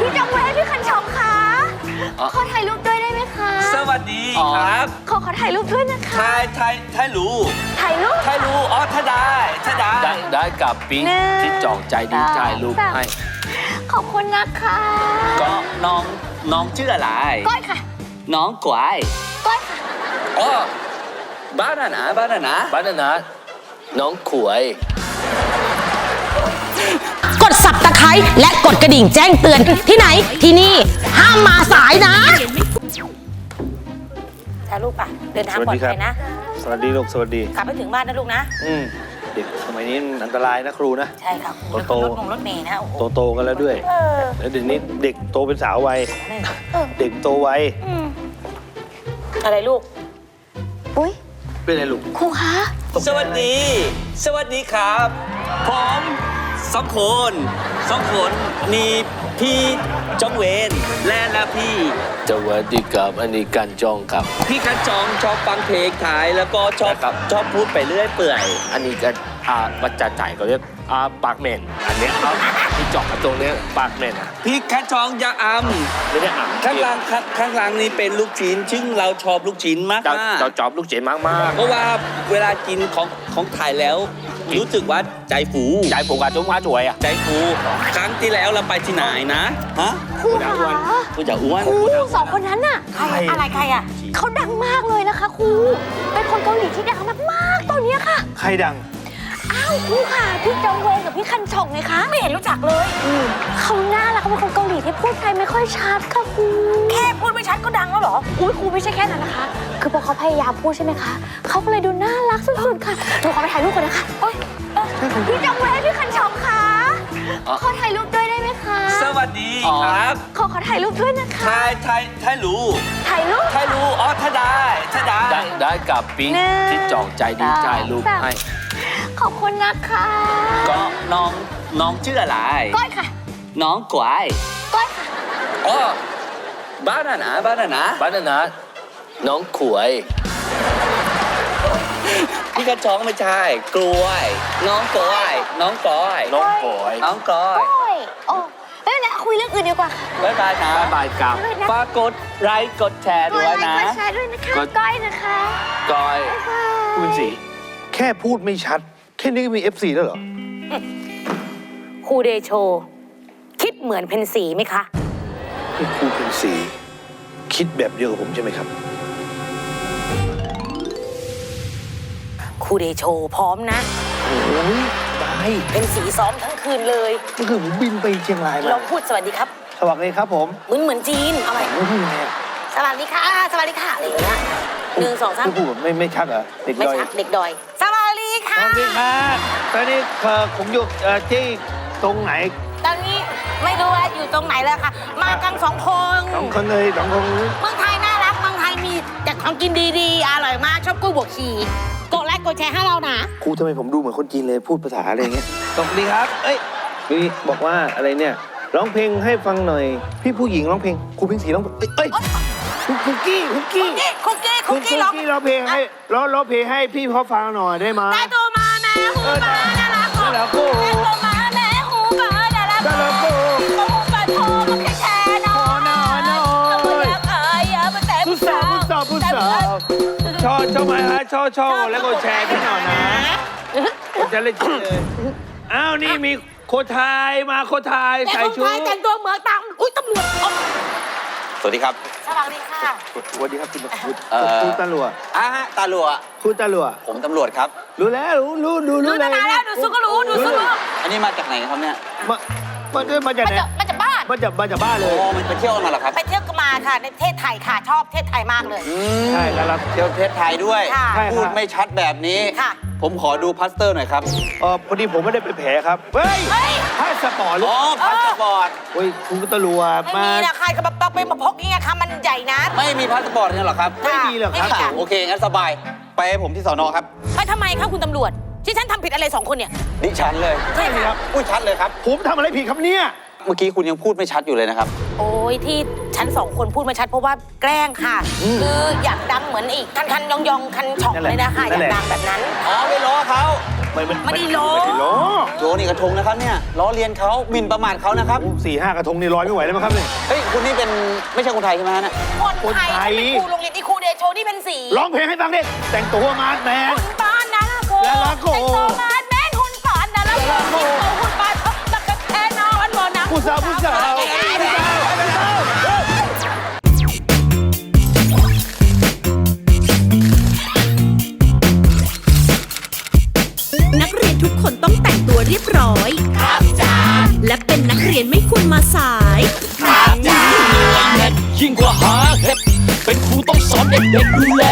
พี่จงเวพี่คันชองคะอ๋อขอถ่ายรูปด้วยได้ไหมคะสวัสดีอ๋อครับขอขอถ่ายรูปด้วยนะคะไทยไทยไทยรู้ถ่ายรูปไทยรู้อ๋อถ้าได้ถ้าได้ ได้ได้กับปิ๊งหนึ่งที่จองใจดีสองถ่ายรูปสามให้ ขอบคุณนะคะก็น้องน้องชื่ออะไร ก้อยค่ะ น้องกวายก้อยค่ะอ๋อบ้านอะนะบ้านอะนะบ้านนะน้องขวย กดสับตะไคร้และกดกระดิ่งแจ้งเตือนที่ไหนที่นี่ห้ามมาสายนะจ้าลูกป่ะ เดินทางปลอดภัยนะ สวัสดีลูกสวัสดี กลับไปถึงบ้านนะลูกนะ อืมเด็กสมัยนี้มันอันตรายนะครูนะ ใช่ครับโตๆรถมงรถเมย์นะโอ้โหโตโตๆกันแล้วด้วยเออแล้วเดี๋ยวนี้เด็กโตเป็นสาววัยนี่เด็กโตไวอะไรลูก อุ้ยเป็นไรลูก ครูคะ สวัสดี สวัสดีครับ ผม สองคนสองคนนี่พี่จงเวนและและพี่สวัสดีครับอันนี้การจองครับ พี่กันจองชอบฟังเพลงไทยแล้วก็ชอบครับชอบพูดไปเรื่อยเปื่อย อันนี้ก็อ่าบัจจาจ่ายเขาเรียก อ่าปากเมนอันเนี้ยครับที่จองตรงเนี้ยปากเมนอะพี่กันจองอยาอำไม่ได้อ่านข้างหล่างข้างข้างหล่างนี่เป็นลูกชิ้นซึ่งเราชอบลูกชิ้นมาก เราๆเราจอบลูกเจนมากมากเพราะว่าเวลากินของของไทยแล้ว รู้สึกว่าใจฟูใจผมกับจุ้งมาจ่วยอะใจฟูครั้งที่แล้วเราไปที่ไหนนะฮะครูคะกูจะอ้วน ครูสองคนนั้นน่ะใครอะไรใครอะเขาดังมากเลยนะคะครูเป็นคนเกาหลีที่ดังมากๆตอนเนี้ยค่ะ ใครดัง อ้าวครูค่ะพี่จงเวกับพี่คันชองไงคะไม่เห็นรู้จักเลยเขาน่ารักเขาเป็นคนเกาหลีที่พูดไทยไม่ค่อยชัดค่ะครูแค่พูดไม่ชัดก็ดังแล้วเหรออุ้ยครูไม่ใช่แค่นั้นนะคะ คือพอเขาพยายามพูดใช่ไหมคะเขาก็เลยดูน่ารักสุดๆค่ะหนูขอไปถ่ายรูปก่อนนะคะโอ๊ยเอ่อพี่จงเวพี่คันชองคะอ๋อขอถ่ายรูปด้วยได้ไหมคะสวัสดีครับขอขอถ่ายรูปด้วยนะคะ ไทยไทยไทยรู้ถ่ายรูปไทยรู้อ๋อถ้าได้ถ้าได้ ได้ได้กับปิ๊งหนึ่งที่จองใจดีสองถ่ายรูปสาม ให้ ขอบคุณนะคะก็น้องน้องชื่ออะไร ก้อยค่ะ น้องกวายก้อยค่ะ อ๋อบ้านอะนะบ้านอะนะบ้านนะน้องขวย พี่กันจองไม่ใช่ กล้วย น้องกล้วย น้องกล้วยน้องขวยน้องกล้วย ก้อย โอ้ไม่เป็นไรคุยเรื่องอื่นดีกว่าค่ะ บ๊ายบายนะบ๊ายบายครับด้วยนะ ฝากกดไลค์กดแชร์กด้ดวยไลนะค์กดแชร์ด้วยนะคะกดก้อยนะคะ ก้อยบ๊ายบายคุณสีแค่พูดไม่ชัดแค่นี้ก็มี FC แล้วเหรอ ครูเดโช คิดเหมือนเพนสีไหมคะนี่ครูเป็นสี คิดแบบเดียวกับผมใช่ไหมครับ ครูเดโชพร้อมนะ โอ้ยได้เป็นสีซ้อมทั้งคืนเลย ก็คือผมบินไปเชียงรายลมาองพูดสวัสดีครับ สวัสดีครับผมเหมือนเหมือนจีนเอาใหม่โอ้ยไงอะสวัสดีค่ะ สวัสดีค่ะ อะไรอย่างเงี้ยหนึ่งสองสามคือพูดแบบไม่ไม่ชัดเหรอเด็กไม่ดอย ชักเด็กดอยสวั สดีค่ะสวัสดีครับตอนนี้เอ่อผมอยู่เอ่อที่ตรงไหนตอนนี้ไม่รู้ว่าอยู่ตรงไหนแล้วค่ะ มากันสองคนสองคนเลยสองคนเมืองไทยน่ารักเมืองไทยมีแต่ของกินดีๆ อร่อยมากชอบกล้วยบวกชีกดไลค์กดแชร์ให้เรานะ ครูทำไมผมดูเหมือนคนจีนเลยพูดภาษาอะไรอย่างเงี้ยสวัสดีครับ เอ้ยนี่บอกว่าอะไรเนี่ยร้องเพลงให้ฟังหน่อย พี่ผู้หญิงร้องเพลงครูพิงศรีร้องเอ้ยเอ้ยคุณคุกกี้คุกกี้คุกกี้คุคุกกกี้กี้ร้องร้องเพลงให้ร้องร้องเพลงให้พี่เขาฟังหน่อยได้ไหมได้ตัวมาแม่ หูปลาน่ารักน่ารักโอ้ได้ตัวมาแม่หูปลาน่ารักน่ารักโอ้หูปลาโทรมาแค่แชร์น้อยน้อยน้อยเอาอยากอายอย่ามาแต่ผู้สาวผู้สาวผู้สาวชอบชอบไหมฮะชอบชอบแล้วก็แชร์พี่หน่อยนะจะเล่นเลยอ้าวนี่มีโคไทยมาโคไทยแต่ใส่คนชุดไทยแต่งตัวเหมือนตังอุ้ยตำรวจ สวัสดีครับสวัสดีค่ะ สวัสดีครับคุณคุณเอ่อคุณตำรวจอะฮะตาหลัวคุณตำรวจผมตำรวจครับ รู้แล้วรู้รู้รู้ดูรู้ตั้งนานแล้วดูซุกก็รู้ดูซุกรู้อันนี้มาจากไหนครับเนี่ยมามาเดินมาจากมาไหนจากมาจากบ้านมาจากมาจากบ้านเลยโอ้มันไปเที่ยวมาเหรอครับไปเที่ยวกันมาค่ะ ในประเทศไทยค่ะชอบประเทศไทยมากเลยใช่แล้วครับ เที่ยวประเทศไทยด้วย ค่ะใช่ครับพูดไม่ชัดแบบนี้ ค่ะ ผมขอดูพลาสเตอร์หน่อยครับ เออพอดีผมไม่ได้ไปนแผลครับ เฮ้ยเฮ้ยพาสปอร์ตหรืออ๋อพาสปอร์ตเฮ้ยคุณตำรวจไม่มามีนะใครก็แบบไปมาพกอย่างเงี้ยค่ะมันใหญ่นะไม่มีพาสปอร์ตเนี่ยเหรอครับ ไม่มีเหรอครับไม่มีะโอเค งั้นสบาย ไปให้ผมที่สอนอครับ ไปทำไมคะคุณตำรวจ ที่ฉันทำผิดอะไรสองคนเนี่ยดิฉันเลย ใช่ค่ะพูดชัดเลยครับ ผมทำอะไรผิดครับเนี่ย เมื่อกี้คุณยังพูดไม่ชัดอยู่เลยนะครับ โอ้ยที่ฉันสองคนพูดมาชัดเพราะว่าแกล้งค่ะ คืออยากดังเหมือนอีกคันคันยองยองคันช่องเลยนะคะอยากดังแบบนั้น อ๋อไปล้อเขาไม่ไม่ไม่ได้โลไม่ได้โลโจนี่กระทงนะครับเนี่ยล้อเลียนเขาหมิ่นประมาทเขานะครับ สี่ห้ากระทงนี่ร้อยไม่ไหวแล้วมั้งครับเนี่ย เฮ้ย คุณนี่เป็นไม่ใช่คนไทยใช่ไหมฮะเนี่ยคนไทยคนไทยเขาเป็นครูโรงเรียนที่ครูเดโชที่เป็นสีร้องเพลงให้ฟังดิ แต่งตัวมาดแมนหุ่นปานนาลาโกนาลาโก แต่งตัวมาแม่นหุ่นปานนาลาโก ผู้สาวผู้สาวผู้สาวผู้สาวนักเรียนทุกคนต้องแต่งตัวเรียบร้อย ครับจ้าและเป็นนักเรียนไม่ควรมาสายยิ่งกว่าหาเห็ดเป็นครูต้องสอนเด็กๆดูแล